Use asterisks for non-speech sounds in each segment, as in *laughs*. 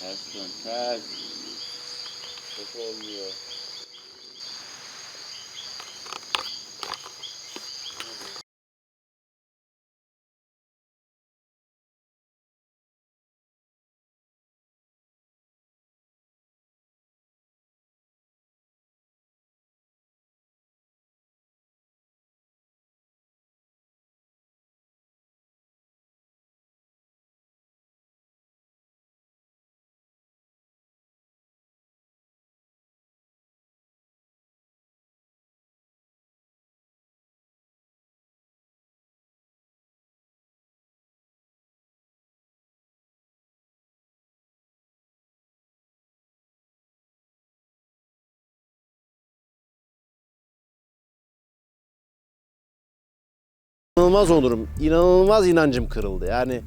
That's gonna try before we İnanılmaz olurum. İnanılmaz inancım kırıldı. Yani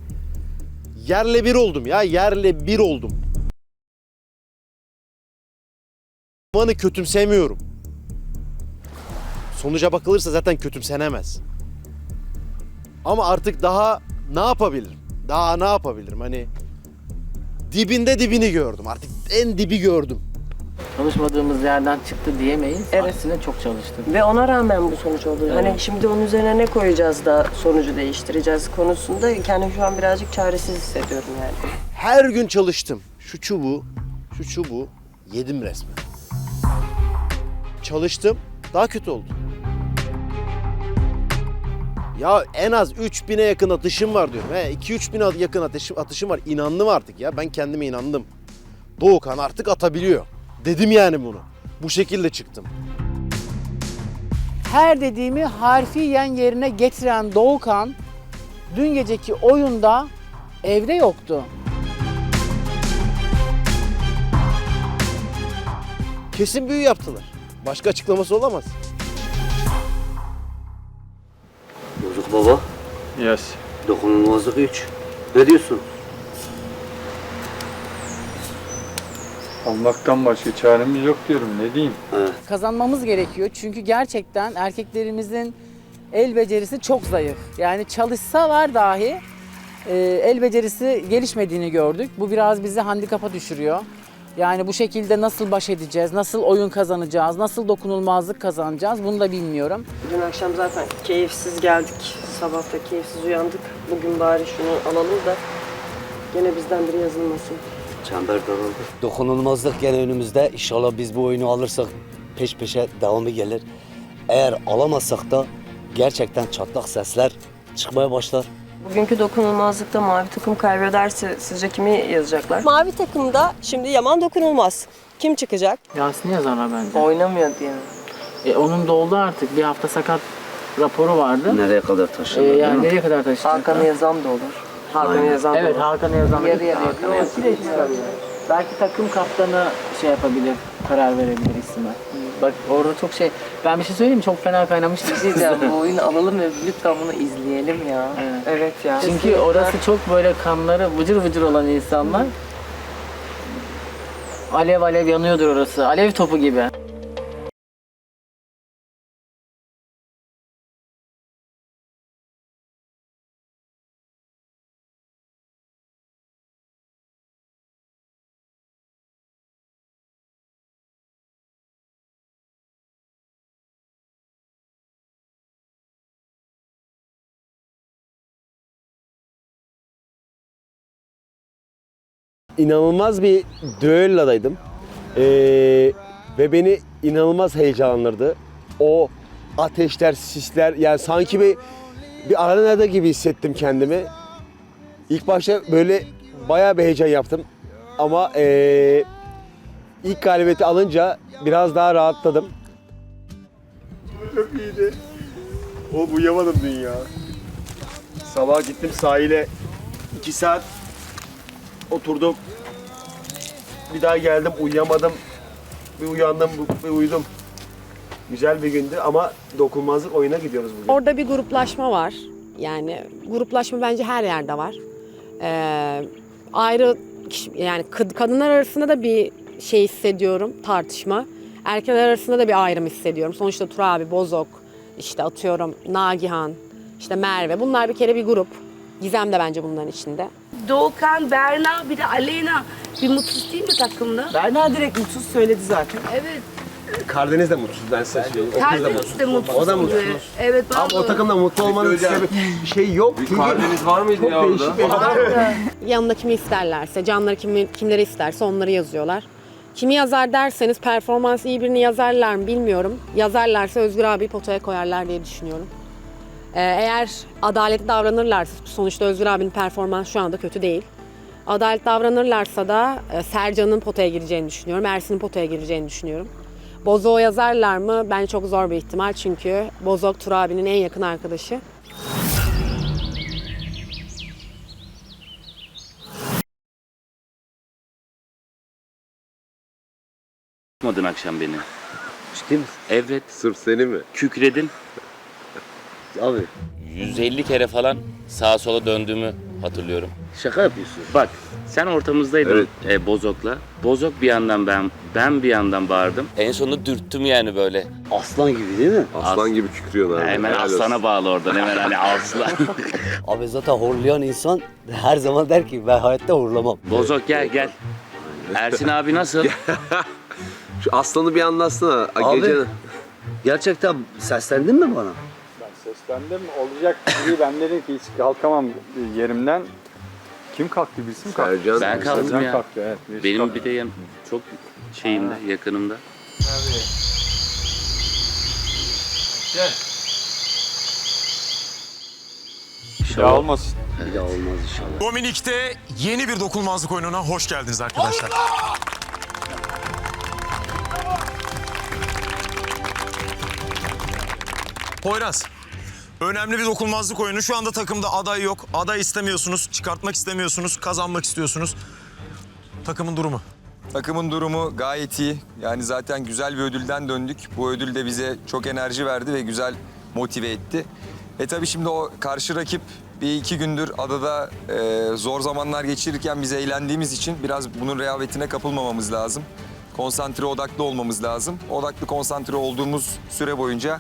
yerle bir oldum ya. Yerle bir oldum. Manı kötümsemiyorum. Sonuca bakılırsa zaten kötümsenemez. Ama artık daha ne yapabilirim? Daha ne yapabilirim? Hani dibinde dibini gördüm. Artık en dibi gördüm. Çalışmadığımız yerden çıktı diyemeyiz. Evet. Aksine çok çalıştık. Ve ona rağmen bu sonuç oldu. Evet. Hani şimdi onun üzerine ne koyacağız da sonucu değiştireceğiz konusunda kendimi şu an birazcık çaresiz hissediyorum yani. Her gün çalıştım. Şu çubuğu, şu çubuğu yedim resmen. Çalıştım, daha kötü oldu. Ya en az 3000'e yakın atışım var diyorum. He, 2-3 bine yakın atışım, atışım var. İnandım artık ya. Ben kendime inandım. Doğukan artık atabiliyor. Dedim yani bunu. Bu şekilde çıktım. her dediğimi harfiyen yerine getiren Doğukan dün geceki oyunda evde yoktu. Kesin büyü yaptılar. Başka açıklaması olamaz. Bozuk baba, Yes. dokunulmazlık 3. Ne diyorsun? Almaktan başka çaremiz yok diyorum. Ne diyeyim? Kazanmamız gerekiyor çünkü gerçekten erkeklerimizin el becerisi çok zayıf. Yani çalışsalar dahi e, el becerisi gelişmediğini gördük. Bu biraz bizi handikapa düşürüyor. Yani bu şekilde nasıl baş edeceğiz, nasıl oyun kazanacağız, nasıl dokunulmazlık kazanacağız bunu da bilmiyorum. Dün akşam zaten keyifsiz geldik. Sabah da keyifsiz uyandık. Bugün bari şunu alalım da gene bizden biri yazılmasın. Çember daraldı. Dokunulmazlık gene önümüzde. İnşallah biz bu oyunu alırsak peş peşe devamı gelir. Eğer alamazsak da gerçekten çatlak sesler çıkmaya başlar. Bugünkü dokunulmazlıkta mavi takım kaybederse sizce kimi yazacaklar? Mavi takımda şimdi Yaman dokunulmaz. Kim çıkacak? Yasin yazarlar bence. Oynamıyor diye. E, onun da oldu artık. Bir hafta sakat raporu vardı. Nereye kadar E, taşınır değil yani mi? nereye kadar taşıyacak? Hakan'ı yazan da olur. Aynen. yazan Evet. Hakan'ı yazan. Yarı yarıya Hakan'ı kadar. yazan. De çıkabilir. Belki takım kaptanı şey yapabilir, karar verebilir isme. Bak orada çok şey, ben bir şey söyleyeyim mi? Çok fena kaynamıştı. Bir şey diyeceğim *laughs* bu oyunu alalım ve lütfen bunu izleyelim ya. Evet. Evet ya. Çünkü orası çok böyle kanları vıcır vıcır olan insanlar. Alev alev yanıyordur orası. Alev topu gibi. İnanılmaz bir düelladaydım. Ee, ve beni inanılmaz heyecanlandırdı. O ateşler, sisler yani sanki bir bir arenada gibi hissettim kendimi. İlk başta böyle bayağı bir heyecan yaptım. Ama ee, ilk galibiyeti alınca biraz daha rahatladım. Çok iyiydi. O uyuyamadım dün ya. Sabah gittim sahile 2 saat oturdum. Bir daha geldim uyuyamadım. Bir uyandım, bir uyudum. Güzel bir gündü ama dokunmazlık oyuna gidiyoruz bugün. Orada bir gruplaşma var. Yani gruplaşma bence her yerde var. Ee, ayrı kişi- yani kad- kadınlar arasında da bir şey hissediyorum tartışma. Erkekler arasında da bir ayrım hissediyorum. Sonuçta Tur abi, Bozok, işte atıyorum Nagihan, işte Merve. Bunlar bir kere bir grup. Gizem de bence bunların içinde. Doğukan, Berna bir de Aleyna. Bir mutsuz değil mi takımda? Berna direkt mutsuz söyledi zaten. Evet. Karadeniz de mutsuz ben size söyleyeyim. O kız da Karadeniz de mutsuz. O da oluyor. mutsuz. Evet Ama bravo. o takımda mutlu olmanın sebebi bir şey yok. Çünkü Karadeniz var mıydı ya çok orada? değişik bir Yanında kimi isterlerse, canları kimi, kimleri isterse onları yazıyorlar. Kimi yazar derseniz performans iyi birini yazarlar mı bilmiyorum. Yazarlarsa Özgür abi potaya koyarlar diye düşünüyorum. Ee, eğer adaletli davranırlarsa, sonuçta Özgür abinin performansı şu anda kötü değil. Adalet davranırlarsa da e, Sercan'ın potaya gireceğini düşünüyorum. Ersin'in potaya gireceğini düşünüyorum. Bozok'u yazarlar mı? Bence çok zor bir ihtimal çünkü Bozok Tur abinin en yakın arkadaşı. Tutmadın akşam beni. Ciddi misin? Evet. Sırf seni mi? Kükredin. Abi 150 kere falan sağa sola döndüğümü hatırlıyorum. şaka yapıyorsun. Bak sen ortamızdaydın Evet. e, Bozok'la. Bozok bir yandan ben, ben bir yandan bağırdım. En sonunda dürttüm yani böyle. Aslan gibi değil mi? Aslan gibi kükrüyorsun abi. hemen Helal olsun. aslana bağlı oradan hemen hani *laughs* aslan. *laughs* Abi zaten horlayan insan her zaman der ki ben hayatta horlamam. Bozok gel gel. Ersin abi nasıl? *laughs* Şu aslanı bir anlatsana. Abi. Gece Gerçekten seslendin mi bana? Ben seslendim. Olacak gibi ben dedim ki hiç kalkamam yerimden. Kim kalktı birisi mi kalktı? Sercan. Ben kalktım Sercan ya. kalktı evet. birisi Benim kalktı. bir de yan, çok şeyimde, yakınımda. Bir daha olmasın. Bir daha olmaz inşallah. Dominik'te yeni bir dokunulmazlık oyununa hoş geldiniz arkadaşlar. Poyraz, önemli bir dokunulmazlık oyunu. Şu anda takımda aday yok. Aday istemiyorsunuz, çıkartmak istemiyorsunuz, kazanmak istiyorsunuz. Takımın durumu. Takımın durumu gayet iyi. Yani zaten güzel bir ödülden döndük. Bu ödül de bize çok enerji verdi ve güzel motive etti. E tabii şimdi o karşı rakip bir iki gündür adada e, zor zamanlar geçirirken biz eğlendiğimiz için biraz bunun rehavetine kapılmamamız lazım. Konsantre, odaklı olmamız lazım. Odaklı, konsantre olduğumuz süre boyunca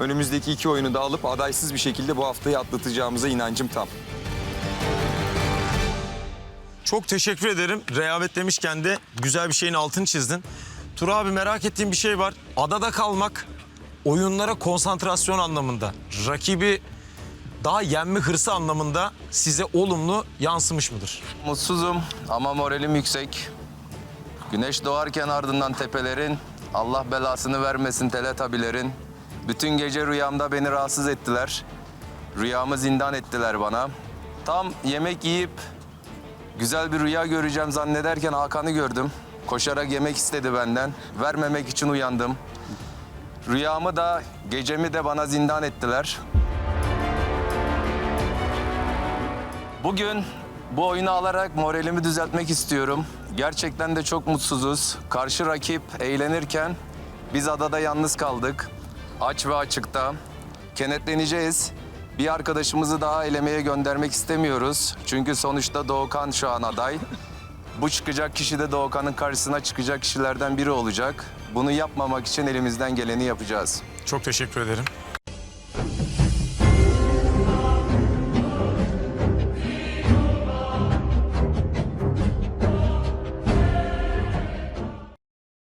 önümüzdeki iki oyunu da alıp adaysız bir şekilde bu haftayı atlatacağımıza inancım tam. Çok teşekkür ederim. Rehavet demişken de güzel bir şeyin altını çizdin. Tur abi merak ettiğim bir şey var. Adada kalmak oyunlara konsantrasyon anlamında, rakibi daha yenme hırsı anlamında size olumlu yansımış mıdır? Mutsuzum ama moralim yüksek. Güneş doğarken ardından tepelerin, Allah belasını vermesin teletabilerin. Bütün gece rüyamda beni rahatsız ettiler. Rüyamı zindan ettiler bana. Tam yemek yiyip güzel bir rüya göreceğim zannederken Hakan'ı gördüm. Koşarak yemek istedi benden. Vermemek için uyandım. Rüyamı da gecemi de bana zindan ettiler. Bugün bu oyunu alarak moralimi düzeltmek istiyorum. Gerçekten de çok mutsuzuz. Karşı rakip eğlenirken biz adada yalnız kaldık. Aç ve açıkta. Kenetleneceğiz. Bir arkadaşımızı daha elemeye göndermek istemiyoruz. Çünkü sonuçta Doğukan şu an aday. Bu çıkacak kişi de Doğukan'ın karşısına çıkacak kişilerden biri olacak. Bunu yapmamak için elimizden geleni yapacağız. Çok teşekkür ederim.